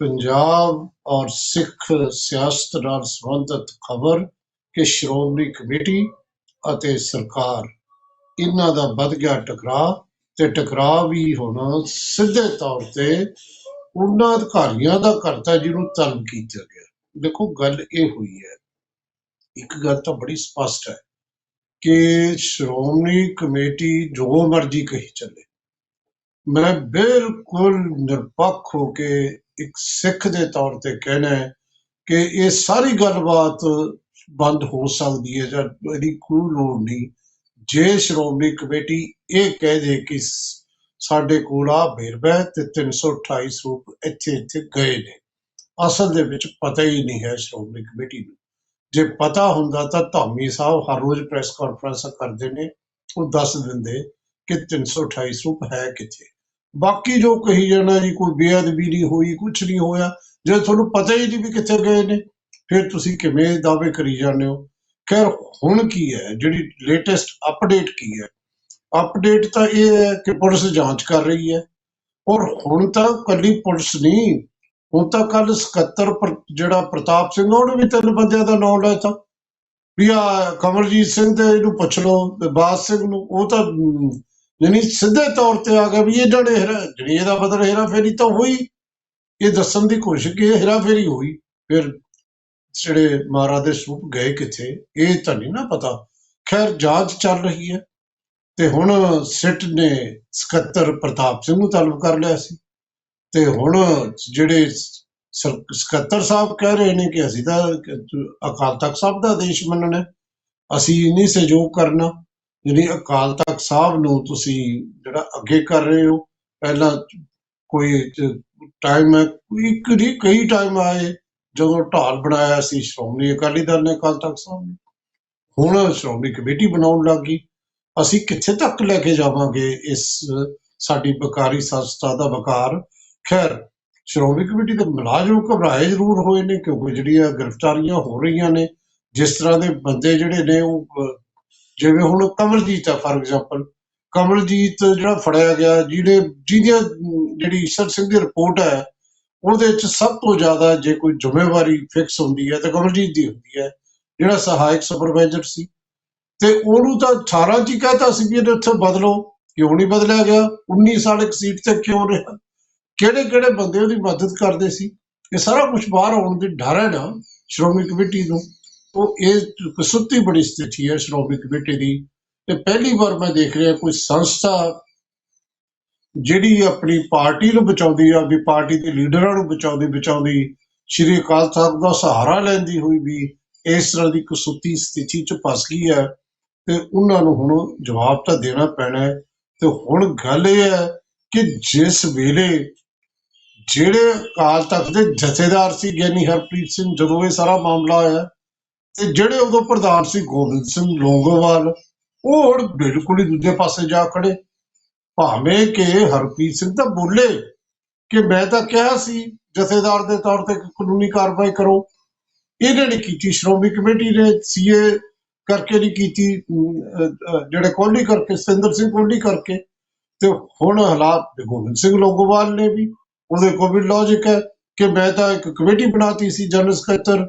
ਪੰਜਾਬ ਔਰ ਸਿੱਖ ਸਿਆਸਤ ਨਾਲ ਸੰਬੰਧਿਤ ਖਬਰ ਕਿ ਸ਼੍ਰੋਮਣੀ ਕਮੇਟੀ ਅਤੇ ਸਰਕਾਰ ਇਹਨਾਂ ਦਾ ਵੱਧ ਗਿਆ ਟਕਰਾਅ ਤੇ ਟਕਰਾਅ ਵੀ ਹੁਣ ਸਿੱਧੇ ਤੌਰ ਤੇ ਉਹਨਾਂ ਅਧਿਕਾਰੀਆਂ ਦਾ ਕਰਤਾ ਜਿਹਨੂੰ ਤਲਬ ਕੀਤਾ ਗਿਆ। ਦੇਖੋ, ਗੱਲ ਇਹ ਹੋਈ ਹੈ, ਇੱਕ ਗੱਲ ਤਾਂ ਬੜੀ ਸਪਸ਼ਟ ਹੈ ਕਿ ਸ਼੍ਰੋਮਣੀ ਕਮੇਟੀ ਜੋ ਮਰਜ਼ੀ ਕਹੀ ਚੱਲੇ, ਮੈਂ ਬਿਲਕੁਲ ਨਿਰਪੱਖ ਹੋ ਕੇ ਇੱਕ ਸਿੱਖ ਦੇ ਤੌਰ ਤੇ ਕਹਿਣਾ ਹੈ ਕਿ ਇਹ ਸਾਰੀ ਗੱਲਬਾਤ ਬੰਦ ਹੋ ਸਕਦੀ ਹੈ ਜਾਂ ਇਹਦੀ ਕੋਈ ਲੋੜ ਨਹੀਂ। ਜੇ ਸ਼੍ਰੋਮਣੀ ਕਮੇਟੀ ਇਹ ਕਹਿ ਦੇ ਕਿ ਸਾਡੇ ਕੋਲ ਆ ਵੇਰਵਾ ਹੈ ਤੇ 328 ਸਰੂਪ ਇੱਥੇ ਇੱਥੇ ਗਏ ਨੇ। ਅਸਲ ਦੇ ਵਿੱਚ ਪਤਾ ਹੀ ਨਹੀਂ ਹੈ ਸ਼੍ਰੋਮਣੀ ਕਮੇਟੀ ਨੂੰ। ਜੇ ਪਤਾ ਹੁੰਦਾ ਤਾਂ ਧਾਮੀ ਸਾਹਿਬ ਹਰ ਰੋਜ਼ ਪ੍ਰੈਸ ਕਾਨਫਰੰਸ ਕਰਦੇ ਨੇ। ਉਹ ਦੱਸ ਦਿੰਦੇ ਕਿ 328 ਸਰੂਪ ਹੈ ਕਿੱਥੇ। ਬਾਕੀ ਜੋ ਕਹੀ ਜਾਣਾ ਜੀ, ਕੋਈ ਬੇਅਦਬੀ ਨਹੀਂ ਹੋਈ ਕੁਝ ਨਹੀਂ ਹੋਇਆ, ਜੇ ਤੁਹਾਨੂੰ ਪਤਾ ਹੀ ਨਹੀਂ ਵੀ ਕਿੱਥੇ ਗਏ ਨੇ, ਫਿਰ ਤੁਸੀਂ ਕਿਵੇਂ ਦਾਅਵੇ ਕਰੀ ਜਾਂਦੇ ਹੋ? ਖੈਰ, ਹੁਣ ਕੀ ਹੈ? ਜਿਹੜੀ ਲੇਟੈਸਟ ਅਪਡੇਟ ਕੀ ਹੈ? ਅਪਡੇਟ ਤਾਂ ਇਹ ਹੈ ਕਿ ਪੁਲਿਸ ਜਾਂਚ ਕਰ ਰਹੀ ਹੈ। ਔਰ ਹੁਣ ਤਾਂ ਕੱਲੀ ਪੁਲਿਸ ਨਹੀਂ, ਹੁਣ ਤਾਂ ਕੱਲ ਸਕੱਤਰ ਜਿਹੜਾ ਪ੍ਰਤਾਪ ਸਿੰਘ, ਉਹਨੇ ਵੀ ਤਿੰਨ ਬੰਦਿਆਂ ਦਾ ਨਾਮ ਲਿਆ ਤਾ ਵੀ ਆ ਕਮਲਜੀਤ ਸਿੰਘ ਦੇ ਇਹਨੂੰ ਪੁੱਛ ਲਓ ਬਾਸ ਸਿੰਘ ਨੂੰ, ਉਹ ਤਾਂ ਯਾਨੀ ਸਿੱਧੇ ਤੌਰ ਤੇ ਆ ਗਿਆ ਵੀ ਇਹ ਜਿਹੜੇ ਜਿਹੜੀ ਇਹਦਾ ਬਦਲ ਹੇਰਾ ਫੇਰੀ ਤਾਂ ਹੋਈ। ਇਹ ਦੱਸਣ ਦੀ ਕੋਸ਼ਿਸ਼ ਕਿ ਹੇਰਾ ਫੇਰੀ ਹੋਈ। ਫਿਰ ਜਿਹੜੇ ਮਹਾਰਾਜ ਦੇ ਸਰੂਪ ਗਏ ਕਿੱਥੇ, ਇਹ ਤਾਂ ਨਹੀਂ ਨਾ ਪਤਾ। ਖੈਰ, ਜਾਂਚ ਚੱਲ ਰਹੀ ਹੈ। ਤੇ ਹੁਣ ਸਿੱਟ ਨੇ ਸਕੱਤਰ ਪ੍ਰਤਾਪ ਸਿੰਘ ਨੂੰ ਤਲਬ ਕਰ ਲਿਆ ਸੀ। ਤੇ ਹੁਣ ਜਿਹੜੇ ਸਕੱਤਰ ਸਾਹਿਬ ਕਹਿ ਰਹੇ ਨੇ ਕਿ ਅਸੀਂ ਤਾਂ ਅਕਾਲ ਤਖਤ ਸਾਹਿਬ ਦਾ ਆਦੇਸ਼ ਮੰਨਣਾ ਅਸੀਂ ਨਹੀਂ ਸਹਿਯੋਗ ਕਰਨਾ। ਜਿਹੜੀ ਅਕਾਲ ਤਖਤ ਸਾਹਿਬ ਨੂੰ ਤੁਸੀਂ ਜਿਹੜਾ ਅੱਗੇ ਕਰ ਰਹੇ ਹੋ, ਪਹਿਲਾਂ ਕੋਈ ਟਾਈਮ ਹੈ, ਕੋਈ ਇੱਕ ਕਈ ਟਾਈਮ ਆਏ ਜਦੋਂ ਢਾਲ ਬਣਾਇਆ ਸੀ, ਸ਼੍ਰੋਮਣੀ ਅਕਾਲੀ ਦਲ ਨੇ ਅਕਾਲ ਤਖਤ ਸਾਹਿਬ ਨੂੰ। ਹੁਣ ਸ਼੍ਰੋਮਣੀ ਕਮੇਟੀ ਬਣਾਉਣ ਲੱਗੀ ਅਸੀਂ ਕਿੱਥੇ ਤੱਕ ਲੈ ਕੇ ਜਾਵਾਂਗੇ ਇਸ ਸਾਡੀ ਬਕਾਰੀ ਸੰਸਥਾ ਦਾ ਵਕਾਰ? ਖੈਰ, ਸ਼੍ਰੋਮਣੀ ਕਮੇਟੀ ਦੇ ਮੁਲਾਜ਼ਮ ਘਬਰਾਏ ਜ਼ਰੂਰ ਹੋਏ ਨੇ ਕਿਉਂਕਿ ਜਿਹੜੀਆਂ ਗ੍ਰਿਫਤਾਰੀਆਂ ਹੋ ਰਹੀਆਂ ਨੇ, ਜਿਸ ਤਰ੍ਹਾਂ ਦੇ ਬੰਦੇ ਜਿਹੜੇ ਨੇ ਉਹ ਜਿਵੇਂ ਹੁਣ ਕਮਲਜੀਤ ਹੈ ਫਾਰ ਐਗਜ਼ਾਮਪਲ ਕਮਲਜੀਤ ਜਿਹੜਾ ਫੜਿਆ ਗਿਆ, ਜਿਹਨੇ, ਜਿਹਦੀਆਂ ਜਿਹੜੀ ਈਸ਼ਰ ਸਿੰਘ ਦੀ ਰਿਪੋਰਟ ਹੈ, ਉਹਦੇ ਵਿੱਚ ਸਭ ਤੋਂ ਜ਼ਿਆਦਾ ਜੇ ਕੋਈ ਜ਼ਿੰਮੇਵਾਰੀ ਫਿਕਸ ਹੁੰਦੀ ਹੈ ਤਾਂ ਕਮਲਜੀਤ ਦੀ ਹੁੰਦੀ ਹੈ, ਜਿਹੜਾ ਸਹਾਇਕ ਸੁਪਰਵਾਈਜ਼ਰ ਸੀ। ਤੇ ਉਹਨੂੰ ਤਾਂ 18 ਚ ਹੀ ਕਹਤਾ ਸੀ ਵੀ ਇਹਨੂੰ ਉੱਥੇ ਬਦਲੋ, ਕਿਉਂ ਨਹੀਂ ਬਦਲਿਆ ਗਿਆ? 19 ਸਾਲ ਇੱਕ ਸੀਟ ਤੇ ਕਿਉਂ ਰਿਹਾ? ਕਿਹੜੇ ਕਿਹੜੇ ਬੰਦੇ ਉਹਦੀ ਮਦਦ ਕਰਦੇ ਸੀ? ਇਹ ਸਾਰਾ ਕੁਝ ਬਾਹਰ ਆਉਣ ਦੀ ਡਰ ਹੈ ਨਾ, ਸ਼੍ਰੋਮਣੀ ਕਮੇਟੀ ਨੂੰ। ਉਹ ਇਹ ਕਸੁੱਤੀ ਬੜੀ ਸਥਿਤੀ ਹੈ ਸ਼੍ਰੋਮਣੀ ਕਮੇਟੀ ਦੀ। ਤੇ ਪਹਿਲੀ ਵਾਰ ਮੈਂ ਦੇਖ ਰਿਹਾ ਕੋਈ ਸੰਸਥਾ ਜਿਹੜੀ ਆਪਣੀ ਪਾਰਟੀ ਨੂੰ ਬਚਾਉਂਦੀ ਆ, ਵੀ ਪਾਰਟੀ ਦੇ ਲੀਡਰਾਂ ਨੂੰ ਬਚਾਉਂਦੀ ਬਚਾਉਂਦੀ। ਸ਼੍ਰੀ ਅਕਾਲ ਸਾਹਿਬ ਦਾ ਸਹਾਰਾ ਲੈਂਦੀ ਹੋਈ ਵੀ ਇਸ ਤਰ੍ਹਾਂ ਦੀ ਕਸੂਤੀ ਸਥਿਤੀ ਚ ਫਸ ਗਈ ਹੈ ਤੇ ਉਹਨਾਂ ਨੂੰ ਹੁਣ ਜਵਾਬ ਤਾਂ ਦੇਣਾ ਪੈਣਾ ਹੈ। ਤੇ ਹੁਣ ਗੱਲ ਇਹ ਹੈ ਕਿ ਜਿਸ ਵੇਲੇ ਜਿਹੜੇ ਅਕਾਲ ਤਖਤ ਦੇ ਜਥੇਦਾਰ ਸੀ ਗਿਆਨੀ ਹਰਪ੍ਰੀਤ ਸਿੰਘ, ਜਦੋਂ ਇਹ ਸਾਰਾ ਮਾਮਲਾ ਆਇਆ ਤੇ ਜਿਹੜੇ ਉਦੋਂ ਪ੍ਰਧਾਨ ਸੀ ਗੋਬਿੰਦ ਸਿੰਘ ਲੋਂਗੋਵਾਲ, ਉਹ ਹੁਣ ਬਿਲਕੁਲ ਹੀ ਦੂਜੇ ਪਾਸੇ ਜਾ ਖੜੇ। ਭਾਵੇਂ ਕਿ ਹਰਪ੍ਰੀਤ ਸਿੰਘ ਤਾਂ ਬੋਲੇ ਕਿ ਮੈਂ ਤਾਂ ਕਿਹਾ ਸੀ, ਜਥੇਦਾਰ ਦੇ ਤੌਰ ਤੇ ਕਾਨੂੰਨੀ ਕਾਰਵਾਈ ਕਰੋ। ਇਹਨੇ ਨਹੀਂ ਕੀਤੀ, ਸ਼੍ਰੋਮਣੀ ਕਮੇਟੀ ਨੇ ਸੀਏ ਕਰਕੇ ਨਹੀਂ ਕੀਤੀ ਜਿਹੜੇ ਕੋਹਲੀ ਕਰਕੇ, ਸਤਿੰਦਰ ਸਿੰਘ ਕੋਹਲੀ ਕਰਕੇ। ਤੇ ਹੁਣ ਹਾਲਾਤ ਗੋਬਿੰਦ ਸਿੰਘ ਲੋਗੋਵਾਲ ਨੇ ਵੀ, ਉਹਦੇ ਕੋਲ ਵੀ ਲੌਜੀਕ ਹੈ ਕਿ ਮੈਂ ਤਾਂ ਇੱਕ ਕਮੇਟੀ ਬਣਾਤੀ ਸੀ ਜਨਰਲ ਸਕੱਤਰ।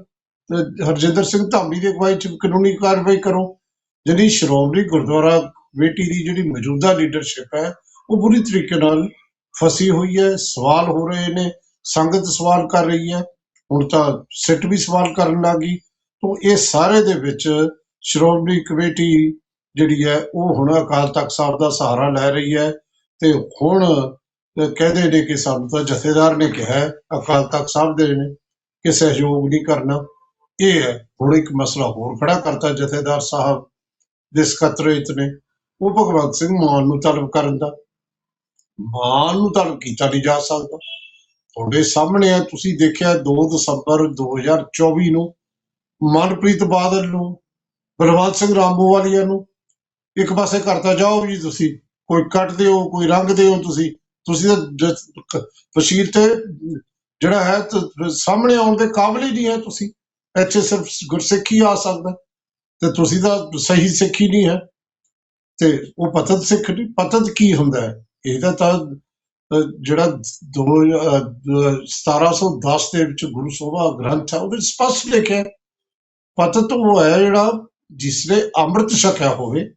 ਹਰਜਿੰਦਰ ਸਿੰਘ ਧਾਮੀ ਦੀ ਅਗਵਾਈ ਚ ਕਾਨੂੰਨੀ ਕਾਰਵਾਈ ਕਰੋ। ਜਿਹੜੀ ਸ਼੍ਰੋਮਣੀ ਗੁਰਦੁਆਰਾ ਕਮੇਟੀ ਦੀ ਜਿਹੜੀ ਮੌਜੂਦਾ ਲੀਡਰਸ਼ਿਪ ਹੈ ਉਹ ਬੁਰੀ ਤਰੀਕੇ ਨਾਲ ਫਸੀ ਹੋਈ ਹੈ ਸਵਾਲ ਹੋ ਰਹੇ ਨੇ ਸੰਗਤ ਸਵਾਲ ਕਰ ਰਹੀ ਹੈ। ਹੁਣ ਤਾਂ ਸਿੱਟ ਵੀ ਸਵਾਲ ਕਰਨ ਲੱਗੀ ਤੋਂ ਇਹ ਸਾਰੇ ਦੇ ਵਿੱਚ ਸ਼੍ਰੋਮਣੀ ਕਮੇਟੀ ਜਿਹੜੀ ਹੈ ਉਹ ਹੁਣ ਅਕਾਲ ਤਖਤ ਸਾਹਿਬ ਦਾ ਸਹਾਰਾ ਲੈ ਰਹੀ ਹੈ ਤੇ ਹੁਣ ਅਹ, ਕਹਿੰਦੇ ਨੇ ਕਿ ਸਾਨੂੰ ਤਾਂ ਜਥੇਦਾਰ ਨੇ ਕਿਹਾ ਹੈ, ਅਕਾਲ ਤਖਤ ਸਾਹਿਬ ਦੇ ਨੇ ਕਿ ਸਹਿਯੋਗ ਨਹੀਂ ਕਰਨਾ। ਇਹ ਹੈ। ਹੁਣ ਇੱਕ ਮਸਲਾ ਹੋਰ ਖੜਾ ਕਰਤਾ ਜਥੇਦਾਰ ਸਾਹਿਬ ਦੇ ਸਕੱਤਰੇਤ ਨੇ ਉਹ ਭਗਵੰਤ ਸਿੰਘ ਮਾਨ ਨੂੰ ਤਲਬ ਕਰਨ ਦਾ। ਮਾਨ ਨੂੰ ਤਲਬ ਕੀਤਾ ਨਹੀਂ ਜਾ ਸਕਦਾ। ਤੁਹਾਡੇ ਸਾਹਮਣੇ ਹੈ ਤੁਸੀਂ ਦੇਖਿਆ 2 ਦਸੰਬਰ 2024 ਨੂੰ ਮਨਪ੍ਰੀਤ ਬਾਦਲ ਨੂੰ, ਬਲਵੰਤ ਸਿੰਘ ਰਾਮੂਵਾਲੀਆ ਨੂੰ। ਇੱਕ ਪਾਸੇ ਕਰਤਾ, ਜਾਓ ਜੀ ਤੁਸੀਂ, ਕੋਈ ਕੱਟਦੇ ਹੋ, ਕੋਈ ਰੰਗਦੇ ਹੋ ਤੁਸੀਂ ਤੁਸੀਂ ਤਾਂ ਜ- ਤੇ ਜਿਹੜਾ ਹੈ ਸਾਹਮਣੇ ਆਉਣ ਦੇ ਕਾਬਿਲ ਹੀ ਨਹੀਂ ਹੈ ਤੁਸੀਂ। ਇੱਥੇ ਸਿਰਫ ਗੁਰਸਿੱਖ ਹੀ ਆ ਸਕਦਾ। ਤੇ ਤੁਸੀਂ ਤਾਂ ਸਹੀ ਸਿੱਖ ਹੀ ਨਹੀਂ ਹੈ। ਤੇ ਉਹ ਪਤਨ ਸਿੱਖ ਨਹੀਂ ਪਤਨ ਕੀ ਹੁੰਦਾ ਹੈ? ਇਹਦਾ ਤਾਂ ਜਿਹੜਾ ਦੋ ਅਹ, ਦ- 1710 ਦੇ ਵਿੱਚ ਗੁਰੂ ਸੋਭਾ ਗ੍ਰੰਥ ਹੈ ਉਹਦੇ ਵਿੱਚ ਸਪਸ਼ਟ ਲਿਖਿਆ ਪਤਨ ਪਤਤ ਉਹ ਹੈ ਜਿਹੜਾ ਜਿਸਨੇ ਅੰਮ੍ਰਿਤ ਛਕਿਆ ਹੋਵੇ।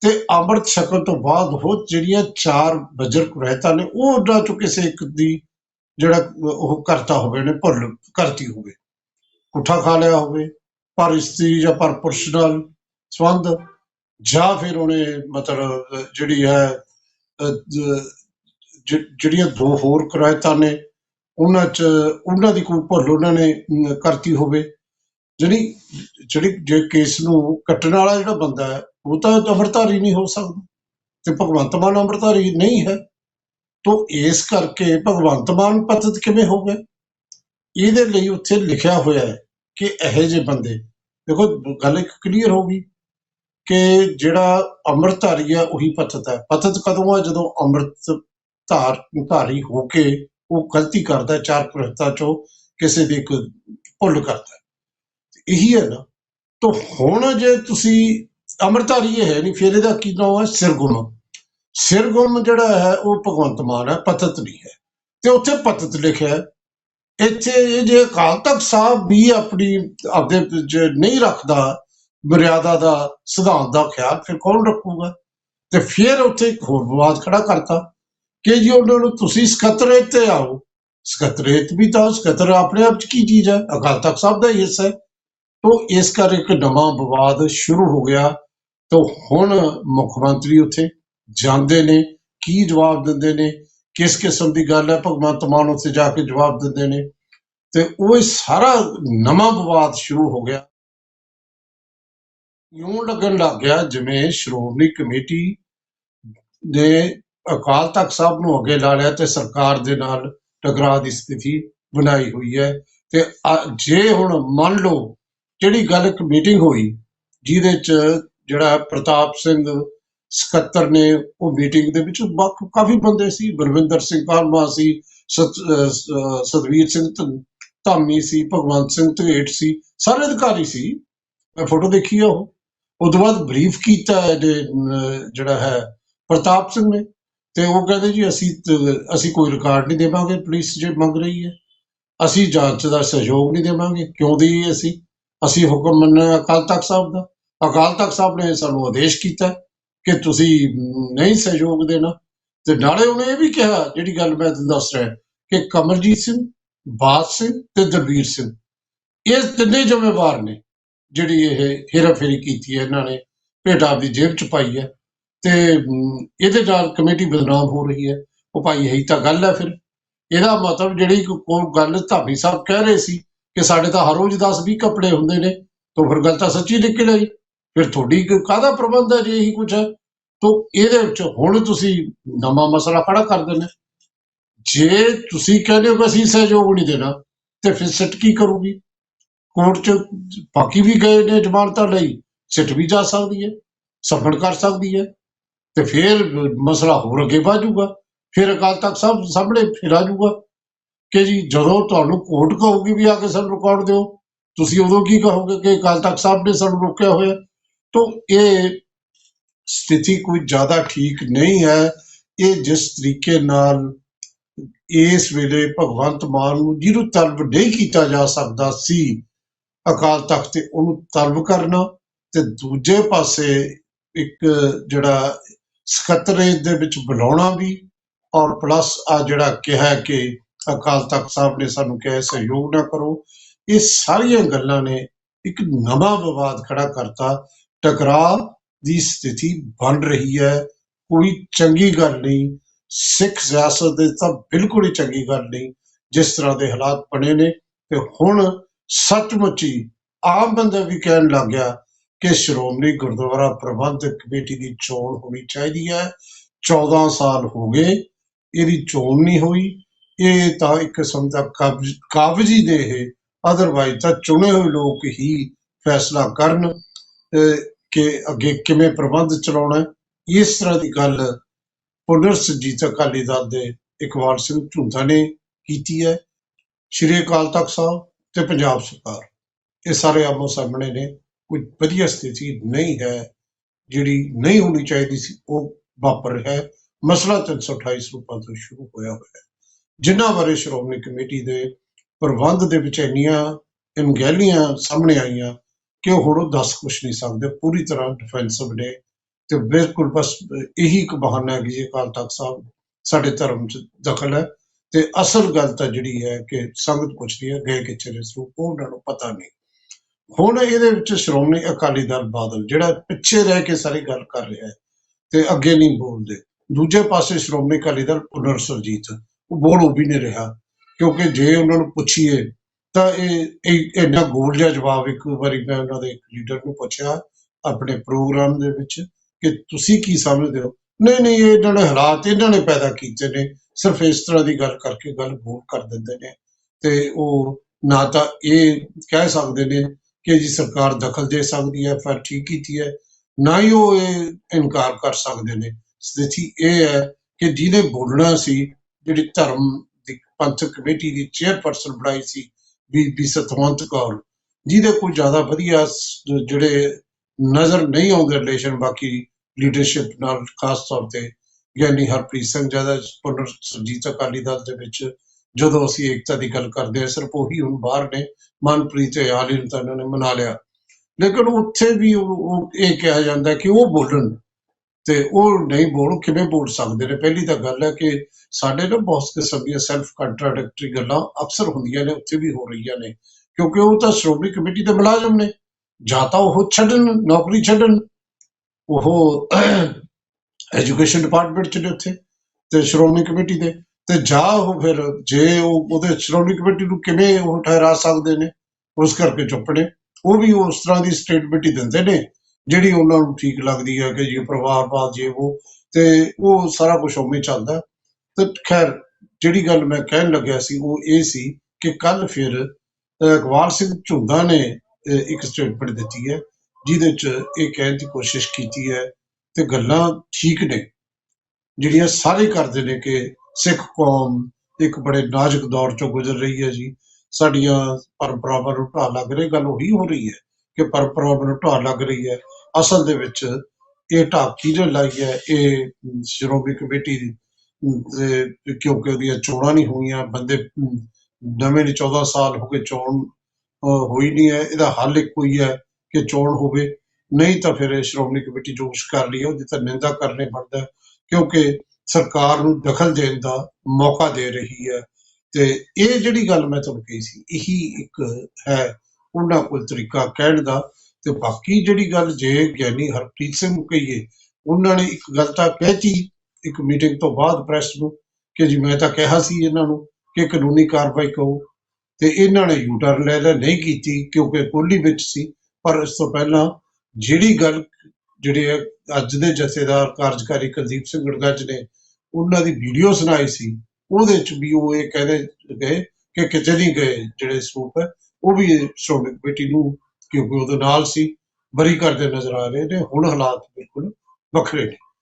ਤੇ ਅੰਮ੍ਰਿਤ ਛਕਣ ਤੋਂ ਬਾਅਦ ਉਹ ਜਿਹੜੀਆਂ ਚਾਰ ਬਜਰ ਰਹਿਤਾ ਨੇ ਉਹ ਉਹਨਾਂ ਚੋਂ ਕਿਸੇ ਇੱਕ ਦੀ ਜਿਹੜਾ ਉਹ ਕਰਤਾ ਹੋਵੇ ਨੇ ਭੁੱਲ ਕਰਤੀ ਹੋਵੇ। ਕੁੱਠਾ ਖਾ ਲਿਆ ਹੋਵੇ, ਪਰ ਇਸਤਰੀ ਜਾਂ ਪਰ ਪੁਰਸ਼ ਨਾਲ ਸੰਬੰਧ, ਜਾਂ ਫਿਰ ਉਹਨੇ ਮਤਲਬ ਜਿਹੜੀ ਹੈ ਜਿਹੜੀਆਂ ਦੋ ਹੋਰ ਕਰਾਇਤਾਂ ਨੇ, ਉਹਨਾਂ ਚ, ਉਹਨਾਂ ਦੀ ਕੋਈ ਭੁੱਲ ਉਹਨਾਂ ਨੇ ਕਰਤੀ ਹੋਵੇ। ਜਿਹੜੀ ਜਿਹੜੀ, ਜੇ ਕੇਸ ਨੂੰ ਕੱਟਣ ਵਾਲਾ ਜਿਹੜਾ ਬੰਦਾ ਹੈ, ਉਹ ਤਾਂ ਅੰਮ੍ਰਿਤਧਾਰੀ ਨਹੀਂ ਹੋ ਸਕਦਾ। ਤੇ ਭਗਵੰਤ ਮਾਨ ਅੰਮ੍ਰਿਤਧਾਰੀ ਨਹੀਂ ਹੈ। ਤੋਂ ਇਸ ਕਰਕੇ ਭਗਵੰਤ ਮਾਨ ਪਤਿਤ ਕਿਵੇਂ ਹੋ ਗਏ? ਇਹਦੇ ਲਈ ਉੱਥੇ ਲਿਖਿਆ ਹੋਇਆ ਹੈ ਕਿ ਇਹੋ ਜਿਹੇ ਬੰਦੇ, ਦੇਖੋ ਗੱਲ ਇੱਕ ਕਲੀਅਰ ਹੋ ਗਈ ਕਿ ਜਿਹੜਾ ਅੰਮ੍ਰਿਤਧਾਰੀ ਹੈ ਉਹੀ ਪਤਿਤ ਹੈ। ਪਤਿਤ ਕਦੋਂ ਆ? ਜਦੋਂ ਅੰਮ੍ਰਿਤ ਧਾਰ ਧਾਰੀ ਹੋ ਕੇ ਉਹ ਗਲਤੀ ਕਰਦਾ ਚਾਰ ਪ੍ਰਹਤਾ ਚੋਂ ਕਿਸੇ ਦੀ ਇੱਕ ਭੁੱਲ ਕਰਦਾ ਇਹੀ ਹੈ ਨਾ। ਤਾਂ ਹੁਣ ਜੇ ਤੁਸੀਂ, ਅੰਮ੍ਰਿਤਧਾਰੀ ਇਹ ਹੈ ਨਹੀਂ, ਫਿਰ ਇਹਦਾ ਕੀ ਨਾਮ ਹੈ? ਸਿਰਗੁਣ। ਸਿਰਗੁਣ ਜਿਹੜਾ ਹੈ, ਉਹ ਭਗਵੰਤ ਮਾਨ ਹੈ ਪਤਤ ਨਹੀਂ ਹੈ। ਤੇ ਉੱਥੇ ਪਤਤ ਲਿਖਿਆ ਇੱਥੇ ਜੇ ਅਕਾਲ ਤਖਤ ਸਾਹਿਬ ਵੀ ਆਪਣੀ ਆਪਦੇ ਵਿੱਚ ਨਹੀਂ ਰੱਖਦਾ, ਮਰਿਆਦਾ ਦਾ ਸਿਧਾਂਤ ਦਾ ਖਿਆਲ ਫਿਰ ਕੌਣ ਰੱਖੂਗਾ? ਤੇ ਫਿਰ ਉੱਥੇ ਇੱਕ ਹੋਰ ਵਿਵਾਦ ਖੜਾ ਕਰਤਾ ਕਿ ਜੀ ਉਹਨਾਂ ਨੂੰ ਤੁਸੀਂ ਸਕੱਤਰੇਤ ਤੇ ਆਓ। ਸਕੱਤਰੇਤ ਵੀ ਤਾਂ, ਸਕੱਤਰ ਆਪਣੇ ਆਪ ਚ ਕੀ ਚੀਜ਼ ਹੈ? ਅਕਾਲ ਤਖਤ ਸਾਹਿਬ ਦਾ ਹੀ ਹਿੱਸਾ ਹੈ। ਤੋਂ ਇਸ ਕਰ ਇੱਕ ਨਵਾਂ ਵਿਵਾਦ ਸ਼ੁਰੂ ਹੋ ਗਿਆ। ਤੋਂ ਹੁਣ ਮੁੱਖ ਮੰਤਰੀ ਉੱਥੇ ਜਾਂਦੇ ਨੇ, ਕੀ ਜਵਾਬ ਦਿੰਦੇ ਨੇ? ਕਿਸ ਕਿਸਮ ਦੀ ਗੱਲ ਹੈ? ਭਗਵੰਤ ਮਾਨ ਉੱਥੇ ਜਾ ਕੇ ਜਵਾਬ ਦਿੰਦੇ ਨੇ। ਤੇ ਉਹ ਸਾਰਾ ਨਵਾਂ ਵਿਵਾਦ ਸ਼ੁਰੂ ਹੋ ਗਿਆ। ਇਉਂ ਲੱਗਣ ਲੱਗ ਗਿਆ ਜਿਵੇਂ ਸ਼੍ਰੋਮਣੀ ਕਮੇਟੀ ਨੇ ਅਕਾਲ ਤਖਤ ਸਾਹਿਬ ਨੂੰ ਅੱਗੇ ਲਾ ਲਿਆ ਤੇ ਸਰਕਾਰ ਦੇ ਨਾਲ ਟਕਰਾਅ ਦੀ ਸਥਿਤੀ ਬਣਾਈ ਹੋਈ ਹੈ। ਤੇ ਜੇ ਹੁਣ ਮੰਨ ਲਓ ਜਿਹੜੀ ਗੱਲ ਇੱਕ ਮੀਟਿੰਗ ਹੋਈ, ਜਿਹਦੇ ਚ ਜਿਹੜਾ ਪ੍ਰਤਾਪ ਸਿੰਘ ਸਕੱਤਰ ਨੇ ਉਹ ਮੀਟਿੰਗ ਦੇ ਵਿੱਚ ਬਾ- ਕਾਫੀ ਬੰਦੇ ਸੀ, ਬਲਵਿੰਦਰ ਸਿੰਘ ਕਾਲਮਾ ਸੀ, ਸਤ- ਸਤਵੀਰ ਸਿੰਘ ਧਾਮੀ ਸੀ, ਭਗਵੰਤ ਸਿੰਘ ਧਗੇਟ ਸੀ, ਸਾਰੇ ਅਧਿਕਾਰੀ ਸੀ। ਮੈਂ ਫੋਟੋ ਦੇਖੀ ਆ ਉਹ। ਉਹ ਤੋਂ ਬਾਅਦ ਬਰੀਫ ਕੀਤਾ ਜਿਹੜਾ ਹੈ ਪ੍ਰਤਾਪ ਸਿੰਘ ਨੇ ਤੇ ਉਹ ਕਹਿੰਦੇ ਜੀ ਅਸੀਂ ਅਸੀਂ ਕੋਈ ਰਿਕਾਰਡ ਨਹੀਂ ਦੇਵਾਂਗੇ, ਪੁਲਿਸ ਜੇ ਮੰਗ ਰਹੀ ਹੈ। ਅਸੀਂ ਜਾਂਚ ਦਾ ਸਹਿਯੋਗ ਨਹੀਂ ਦੇਵਾਂਗੇ। ਕਿਉਂ ਦੇਈਏ ਅਸੀਂ? ਅਸੀਂ ਹੁਕਮ ਮੰਨਣਾ ਅਕਾਲ ਤਖਤ ਸਾਹਿਬ ਦਾ। ਅਕਾਲ ਤਖਤ ਸਾਹਿਬ ਨੇ ਸਾਨੂੰ ਆਦੇਸ਼ ਕੀਤਾ। ਕਿ ਤੁਸੀਂ ਨਹੀਂ ਸਹਿਯੋਗ ਦੇਣਾ। ਤੇ ਨਾਲੇ ਉਹਨੇ ਇਹ ਵੀ ਕਿਹਾ, ਜਿਹੜੀ ਗੱਲ ਮੈਂ ਤੁਹਾਨੂੰ ਦੱਸ ਰਿਹਾ, ਕਿ ਕਮਰਜੀਤ ਸਿੰਘ, ਬਾਦ ਸਿੰਘ ਤੇ ਦਰਬੀਰ ਸਿੰਘ, ਇਹ ਤਿੰਨੇ ਜ਼ਿੰਮੇਵਾਰ ਨੇ, ਜਿਹੜੀ ਇਹ ਹੇਰਾਫੇਰੀ ਕੀਤੀ ਹੈ, ਇਹਨਾਂ ਨੇ ਭੇਡ ਆਪਦੀ ਜੇਬ ਚ ਪਾਈ ਹੈ। ਤੇ ਇਹਦੇ ਨਾਲ ਕਮੇਟੀ ਬਦਨਾਮ ਹੋ ਰਹੀ ਹੈ। ਉਹ ਭਾਈ, ਇਹੀ ਤਾਂ ਗੱਲ ਹੈ ਫਿਰ। ਇਹਦਾ ਮਤਲਬ ਜਿਹੜੀ ਕੋਈ ਗੱਲ ਧਾਮੀ ਸਾਹਿਬ ਕਹਿ ਰਹੇ ਸੀ ਕਿ ਸਾਡੇ ਤਾਂ ਹਰ ਰੋਜ਼ 10 20 ਕੱਪੜੇ ਹੁੰਦੇ ਨੇ, ਤਾਂ ਫਿਰ ਗੱਲ ਤਾਂ ਸੱਚੀ ਨਿਕਲ ਆਈ ਫਿਰ ਤੁਹਾਡੀ ਕਾਹਦਾ ਪ੍ਰਬੰਧ ਹੈ ਜੇ ਇਹੀ ਕੁਝ ਹੈ? ਤਾਂ ਇਹਦੇ ਵਿੱਚ ਹੁਣ ਤੁਸੀਂ ਨਵਾਂ ਮਸਲਾ ਖੜਾ ਕਰ ਦਿੰਦੇ। ਜੇ ਤੁਸੀਂ ਕਹਿੰਦੇ ਹੋ ਕਿ ਅਸੀਂ ਸਹਿਯੋਗ ਨਹੀਂ ਦੇਣਾ, ਤੇ ਫਿਰ ਸਿੱਟ ਕੀ ਕਰੂਗੀ? ਕੋਰਟ ਚ ਬਾਕੀ ਵੀ ਗਏ ਨੇ ਜ਼ਮਾਨਤਾਂ ਲਈ, ਸਿੱਟ ਵੀ ਜਾ ਸਕਦੀ ਹੈ ਸਫੜ ਕਰ ਸਕਦੀ ਹੈ, ਤੇ ਫਿਰ ਮਸਲਾ ਹੋਰ ਅੱਗੇ ਵਧ ਜਾਊਗਾ ਫਿਰ ਅਕਾਲ ਤਖਤ ਸਾਹਿਬ ਸਾਹਮਣੇ ਫਿਰ ਆ ਜਾਊਗਾ ਕਿ ਜੀ ਜਦੋਂ ਤੁਹਾਨੂੰ ਕੋਰਟ ਕਹੂਗੀ ਵੀ ਆ ਕੇ ਸਾਨੂੰ ਰਿਕਾਰਡ ਦਿਓ, ਤੁਸੀਂ ਉਦੋਂ ਕੀ ਕਹੋਗੇ ਕਿ ਅਕਾਲ ਤਖਤ ਸਾਹਿਬ ਨੇ ਸਾਨੂੰ ਰੋਕਿਆ ਹੋਇਆ? ਤਾਂ ਇਹ ਸਥਿਤੀ ਕੋਈ ਜ਼ਿਆਦਾ ਠੀਕ ਨਹੀਂ ਹੈ ਇਹ ਜਿਸ ਤਰੀਕੇ ਨਾਲ ਇਸ ਵੇਲੇ ਭਗਵੰਤ ਮਾਨ ਨੂੰ ਜਿਹਨੂੰ ਤਲਬ ਨਹੀਂ ਕੀਤਾ ਜਾ ਸਕਦਾ ਸੀ ਅਕਾਲ ਤਖਤ ਤੇ ਉਹਨੂੰ ਤਲਬ ਕਰਨਾ ਤੇ ਦੂਜੇ ਪਾਸੇ ਇੱਕ ਜਿਹੜਾ ਸਕੱਤਰੇਤ ਦੇ ਵਿੱਚ ਬੁਲਾਉਣਾ ਵੀ ਔਰ ਪਲੱਸ ਆ ਜਿਹੜਾ ਕਿਹਾ ਕਿ ਅਕਾਲ ਤਖਤ ਸਾਹਿਬ ਨੇ ਸਾਨੂੰ ਕਿਹਾ ਸਹਿਯੋਗ ਨਾ ਕਰੋ ਇਹ ਸਾਰੀਆਂ ਗੱਲਾਂ ਨੇ ਇੱਕ ਨਵਾਂ ਵਿਵਾਦ ਖੜਾ ਕਰਤਾ ਟਕਰਾਅ ਦੀ ਸਥਿਤੀ ਬਣ ਰਹੀ ਹੈ। ਕੋਈ ਚੰਗੀ ਗੱਲ ਨਹੀਂ। ਸਿੱਖ ਸਿਆਸਤ ਦੇ ਤਾਂ ਬਿਲਕੁਲ ਹੀ ਚੰਗੀ ਗੱਲ ਨਹੀਂ। ਜਿਸ ਤਰ੍ਹਾਂ ਦੇ ਹਾਲਾਤ ਬਣੇ ਨੇ ਤੇ ਹੁਣ ਸੱਚਮੁੱਚ ਹੀ ਆਮ ਬੰਦਾ ਵੀ ਕਹਿਣ ਲੱਗ ਗਿਆ ਕਿ ਸ਼੍ਰੋਮਣੀ ਗੁਰਦੁਆਰਾ ਪ੍ਰਬੰਧਕ ਕਮੇਟੀ ਦੀ ਚੋਣ ਹੋਣੀ ਚਾਹੀਦੀ ਹੈ। 14 ਸਾਲ ਹੋ ਗਏ, ਇਹਦੀ ਚੋਣ ਨਹੀਂ ਹੋਈ। ਇਹ ਤਾਂ ਇੱਕ ਕਿਸਮ ਦਾ ਕਾਬਜ਼, ਕਾਬਜ਼ੀ ਦੇ ਇਹ। ਅਦਰਵਾਈਜ਼ ਤਾਂ ਚੁਣੇ ਹੋਏ ਲੋਕ ਹੀ ਫੈਸਲਾ ਕਰਨ। ਕਿ ਅੱਗੇ ਕਿਵੇਂ ਪ੍ਰਬੰਧ ਚਲਾਉਣਾ ਇਸ ਤਰ੍ਹਾਂ ਦੀ ਗੱਲ ਪੁਨਰ ਸੁਰਜੀਤ ਅਕਾਲੀ ਦਲ ਦੇ ਇਕਬਾਲ ਸਿੰਘ ਝੁੰਦਾ ਨੇ ਕੀਤੀ ਹੈ। ਸ਼੍ਰੀ ਅਕਾਲ ਤਖਤ ਸਾਹਿਬ ਤੇ ਪੰਜਾਬ ਸਰਕਾਰ, ਇਹ ਸਾਰੇ ਆਮੋ ਸਾਹਮਣੇ ਨੇ। ਕੋਈ ਵਧੀਆ ਸਥਿਤੀ ਨਹੀਂ ਹੈ, ਜਿਹੜੀ ਨਹੀਂ ਹੋਣੀ ਚਾਹੀਦੀ ਸੀ, ਉਹ ਵਾਪਰ ਹੈ। ਮਸਲਾ 328 ਰੂਪਾਂ ਤੋਂ ਸ਼ੁਰੂ ਹੋਇਆ ਹੋਇਆ ਹੈ। ਜਿਨ੍ਹਾਂ ਬਾਰੇ ਸ਼੍ਰੋਮਣੀ ਕਮੇਟੀ ਦੇ ਪ੍ਰਬੰਧ ਦੇ ਵਿੱਚ ਇੰਨੀਆਂ ਅਣਗਹਿਲੀਆਂ ਸਾਹਮਣੇ ਆਈਆਂ ਕਿ ਉਹ ਹੁਣ ਉਹ ਦੱਸ ਕੁਛ ਨਹੀਂ ਸਕਦੇ, ਪੂਰੀ ਤਰ੍ਹਾਂ ਡਿਫੈਂਸਿਵ ਨੇ ਤੇ ਬਿਲਕੁਲ ਬਸ ਇਹੀ ਇੱਕ ਬਹਾਨਾ ਹੈ ਕਿ ਅਕਾਲ ਤਖਤ ਸਾਹਿਬ ਸਾਡੇ ਧਰਮ 'ਚ ਦਖਲ ਹੈ ਤੇ ਅਸਲ ਗੱਲ ਤਾਂ ਜਿਹੜੀ ਹੈ ਕਿ ਸੰਗਤ ਪੁੱਛਦੀ ਹੈ, ਗਏ ਕਿੱਥੇ ਨੇ ਸਰੂਪ ਉਹਨਾਂ ਨੂੰ ਪਤਾ ਨਹੀਂ। ਹੁਣ ਇਹਦੇ ਵਿੱਚ ਸ਼੍ਰੋਮਣੀ ਅਕਾਲੀ ਦਲ ਬਾਦਲ, ਜਿਹੜਾ ਪਿੱਛੇ ਰਹਿ ਕੇ ਸਾਰੀ ਗੱਲ ਕਰ ਰਿਹਾ ਹੈ ਤੇ ਅੱਗੇ ਨਹੀਂ ਬੋਲਦੇ। ਦੂਜੇ ਪਾਸੇ ਸ਼੍ਰੋਮਣੀ ਅਕਾਲੀ ਦਲ ਪੁਨਰ ਸੁਰਜੀਤ, ਉਹ ਬੋਲ ਉਹ ਵੀ ਨਹੀਂ ਰਿਹਾ, ਕਿਉਂਕਿ ਜੇ ਉਹਨਾਂ ਨੂੰ ਪੁੱਛੀਏ ਤਾਂ ਇਹ ਇਹ ਇੰਨਾ ਗੋਲ ਜਿਹਾ ਜਵਾਬ ਇੱਕ ਵਾਰੀ ਮੈਂ ਉਹਨਾਂ ਦੇ ਲੀਡਰ ਨੂੰ ਪੁੱਛਿਆ ਆਪਣੇ ਪ੍ਰੋਗਰਾਮ ਦੇ ਵਿੱਚ ਕਿ ਤੁਸੀਂ ਕੀ ਸਮਝਦੇ ਹੋ? ਨਹੀਂ ਨਹੀਂ, ਇਹ ਇਹਨਾਂ ਨੇ ਹਾਲਾਤ ਇਹਨਾਂ ਨੇ ਪੈਦਾ ਕੀਤੇ ਨੇ। ਸਿਰਫ ਇਸ ਤਰ੍ਹਾਂ ਦੀ ਗੱਲ ਕਰਕੇ ਗੱਲ ਬੋਲ ਕਰ ਦਿੰਦੇ ਨੇ। ਤੇ ਉਹ ਨਾ ਤਾਂ ਇਹ ਕਹਿ ਸਕਦੇ ਨੇ ਕਿ ਜੀ ਸਰਕਾਰ ਦਖਲ ਦੇ ਸਕਦੀ ਹੈ, ਫਿਰ ਠੀਕ ਕੀਤੀ ਹੈ। ਨਾ ਹੀ ਉਹ ਇਹ ਇਨਕਾਰ ਕਰ ਸਕਦੇ ਨੇ। ਸਥਿਤੀ ਇਹ ਹੈ ਕਿ ਜਿਹਨੇ ਬੋਲਣਾ ਸੀ, ਜਿਹੜੀ ਧਰਮ ਦੀ ਪੰਥਕ ਕਮੇਟੀ ਦੀ ਚੇਅਰਪਰਸਨ ਬਣਾਈ ਸੀ ਬੀਬੀ ਸਤਵੰਤ ਕੌਰ, ਜਿਹਦੇ ਕੋਈ ਜ਼ਿਆਦਾ ਵਧੀਆ ਜਿਹੜੇ ਨਜ਼ਰ ਨਹੀਂ ਆਉਂਦੇ ਰਿਲੇਸ਼ਨ ਬਾਕੀ ਲੀਡਰਸ਼ਿਪ ਨਾਲ ਖਾਸ ਤੌਰ ਤੇ ਗਿਆਨੀ ਹਰਪ੍ਰੀਤ ਸਿੰਘ ਜ਼ਿਆਦਾ ਪੁਨਰ ਸੁਰਜੀਤ ਅਕਾਲੀ ਦਲ ਦੇ ਵਿੱਚ ਜਦੋਂ ਅਸੀਂ ਏਕਤਾ ਦੀ ਗੱਲ ਕਰਦੇ ਹਾਂ, ਸਿਰਫ ਉਹੀ ਹੁਣ ਬਾਹਰ ਨੇ, ਮਨਪ੍ਰੀਤ ਤੇ ਆਲੀ ਨੂੰ ਤਾਂ ਇਹਨਾਂ ਨੇ ਮਨਾ ਲਿਆ। ਲੇਕਿਨ ਉੱਥੇ ਵੀ ਉਹ ਇਹ ਕਿਹਾ ਜਾਂਦਾ ਕਿ ਉਹ ਬੋਲਣ। ਤੇ ਉਹ ਨਹੀਂ ਬੋਲ, ਕਿਵੇਂ ਬੋਲ ਸਕਦੇ ਨੇ? ਪਹਿਲੀ ਤਾਂ ਗੱਲ ਹੈ ਕਿ ਸਾਡੇ ਨਾ ਬਹੁਤ ਕਿਸਮ ਦੀਆਂ ਸੈਲਫ ਕੰਟਰਾਡਿਕਟਰੀ ਗੱਲਾਂ ਅਕਸਰ ਹੁੰਦੀਆਂ ਨੇ, ਉੱਥੇ ਵੀ ਹੋ ਰਹੀਆਂ ਨੇ। ਕਿਉਂਕਿ ਉਹ ਤਾਂ ਸ਼੍ਰੋਮਣੀ ਕਮੇਟੀ ਦੇ ਮੁਲਾਜ਼ਮ ਨੇ। ਜਾਂ ਤਾਂ ਉਹ ਛੱਡਣ, ਨੌਕਰੀ ਛੱਡਣ। ਉਹ ਐਜੂਕੇਸ਼ਨ ਡਿਪਾਰਟਮੈਂਟ ਚ ਨੇ ਉੱਥੇ, ਤੇ ਸ਼੍ਰੋਮਣੀ ਕਮੇਟੀ ਦੇ। ਤੇ ਜਾਂ ਉਹ ਫਿਰ ਜੇ ਉਹ ਉਹਦੇ ਸ਼੍ਰੋਮਣੀ ਕਮੇਟੀ ਨੂੰ ਕਿਵੇਂ ਉਹ ਠਹਿਰਾ ਸਕਦੇ ਨੇ, ਉਸ ਕਰਕੇ ਚੁੱਪ ਨੇ। ਉਹ ਵੀ ਉਸ ਤਰ੍ਹਾਂ ਦੀ ਸਟੇਟਮੈਂਟ ਹੀ ਦਿੰਦੇ ਨੇ। ਜਿਹੜੀ ਉਹਨਾਂ ਨੂੰ ਠੀਕ ਲੱਗਦੀ ਹੈ ਕਿ ਜੀ ਪਰਿਵਾਰਵਾਦ ਜੇ ਉਹ ਤੇ ਉਹ ਸਾਰਾ ਕੁਝ ਉਵੇਂ ਚੱਲਦਾ। ਤੇ ਖੈਰ ਜਿਹੜੀ ਗੱਲ ਮੈਂ ਕਹਿਣ ਲੱਗਿਆ ਸੀ ਉਹ ਇਹ ਸੀ ਕਿ ਕੱਲ ਫਿਰ ਅਹ, ਸਿੰਘ ਝੁੰਦਾ ਨੇ ਇੱਕ ਸਟੇਟਮੈਂਟ ਦਿੱਤੀ ਹੈ ਜਿਹਦੇ ਚ ਇਹ ਕਹਿਣ ਦੀ ਕੋਸ਼ਿਸ਼ ਕੀਤੀ ਹੈ ਤੇ ਗੱਲਾਂ ਠੀਕ ਨੇ। ਜਿਹੜੀਆਂ ਸਾਰੇ ਕਰਦੇ ਨੇ ਕਿ ਸਿੱਖ ਕੌਮ ਇੱਕ ਬੜੇ ਨਾਜ਼ੁਕ ਦੌਰ ਚੋਂ ਗੁਜ਼ਰ ਰਹੀ ਹੈ ਜੀ ਸਾਡੀਆਂ ਪਰੰਪਰਾਵਾਂ ਨੂੰ ਢਾਹ ਲੱਗ ਰਹੀ ਗੱਲ ਉਹੀ ਹੋ ਰਹੀ ਹੈ। ਕਿ ਪਰੰਪਰਾਵਾਂ ਨੂੰ ਢਾਹ ਲੱਗ ਰਹੀ ਹੈ। ਅਸਲ ਦੇ ਵਿੱਚ ਇਹ ਢਾਹ ਕਿਹਨੇ ਲਾਈ ਹੈ? ਇਹ ਸ਼੍ਰੋਮਣੀ ਕਮੇਟੀ ਦੀ ਕਿਉਂਕਿ ਉਹਦੀਆਂ ਚੋਣਾਂ ਨਹੀਂ ਹੋਈਆਂ, ਬੰਦੇ ਨਵੇਂ ਨੇ 14 ਸਾਲ ਹੋ ਗਏ ਚੋਣ ਹੋਈ ਨਹੀਂ ਹੈ। ਇਹਦਾ ਹੱਲ ਇੱਕੋ ਹੀ ਹੈ ਕਿ ਚੋਣ ਹੋਵੇ। ਨਹੀਂ ਤਾਂ ਫਿਰ ਇਹ ਸ਼੍ਰੋਮਣੀ ਕਮੇਟੀ ਜੋ ਕੁਛ ਕਰ ਰਹੀ ਹੈ, ਉਹਦੀ ਤਾਂ ਨਿੰਦਾ ਕਰਨੀ ਬਣਦਾ ਕਿਉਂਕਿ ਸਰਕਾਰ ਨੂੰ ਦਖਲ ਦੇਣ ਦਾ ਮੌਕਾ ਦੇ ਰਹੀ ਹੈ। ਤੇ ਇਹ ਜਿਹੜੀ ਗੱਲ ਮੈਂ ਤੁਹਾਨੂੰ ਕਹੀ ਸੀ, ਇਹੀ ਇੱਕ ਹੈ ਉਹਨਾਂ ਕੋਲ ਤਰੀਕਾ ਕਹਿਣ ਦਾ ਤੇ ਬਾਕੀ ਜਿਹੜੀ ਗੱਲ ਜੇ ਗਿਆਨੀ ਹਰਪ੍ਰੀਤ ਸਿੰਘ ਨੂੰ ਕਹੀਏ, ਉਹਨਾਂ ਨੇ ਇੱਕ ਗੱਲ ਤਾਂ ਕਹਿਤੀ ਇੱਕ ਮੀਟਿੰਗ ਤੋਂ ਬਾਅਦ ਪ੍ਰੈਸ ਨੂੰ ਕਿ ਜੀ ਮੈਂ ਤਾਂ ਕਿਹਾ ਸੀ ਇਹਨਾਂ ਨੂੰ ਕਿ ਕਾਨੂੰਨੀ ਕਾਰਵਾਈ ਕਰੋ ਤੇ ਇਹਨਾਂ ਨੇ ਯੂਟਰ ਲੈ ਲਿਆ, ਨਹੀਂ ਕੀਤੀ ਕਿਉਂਕਿ ਕੋਲੀ ਵਿੱਚ ਸੀ, ਪਰ ਇਸ ਤੋਂ ਪਹਿਲਾਂ ਜਿਹੜੀ ਗੱਲ ਜਿਹੜੇ ਹੈ ਅੱਜ ਦੇ ਜਥੇਦਾਰ ਕਾਰਜਕਾਰੀ ਕੁਲਦੀਪ ਸਿੰਘ ਗੜਗੱਜ ਨੇ ਉਹਨਾਂ ਦੀ ਵੀਡੀਓ ਸੁਣਾਈ ਸੀ, ਉਹਦੇ ਚ ਵੀ ਉਹ ਇਹ ਕਹਿੰਦੇ ਗਏ ਕਿ ਕਿਤੇ ਨਹੀਂ ਗਏ ਜਿਹੜੇ ਸਰੂਪ ਉਹ ਵੀ ਸ਼੍ਰੋਮਣੀ ਕਮੇਟੀ ਨੂੰ ਕਿਉਂਕਿ ਉਹਦੇ ਨਾਲ ਸੀ, ਬਰੀ ਕਰਦੇ ਨਜ਼ਰ ਆ ਰਹੇ ਨੇ, ਹੁਣ ਹਾਲਾਤ ਬਿਲਕੁਲ ਵੱਖਰੇ ਨੇ।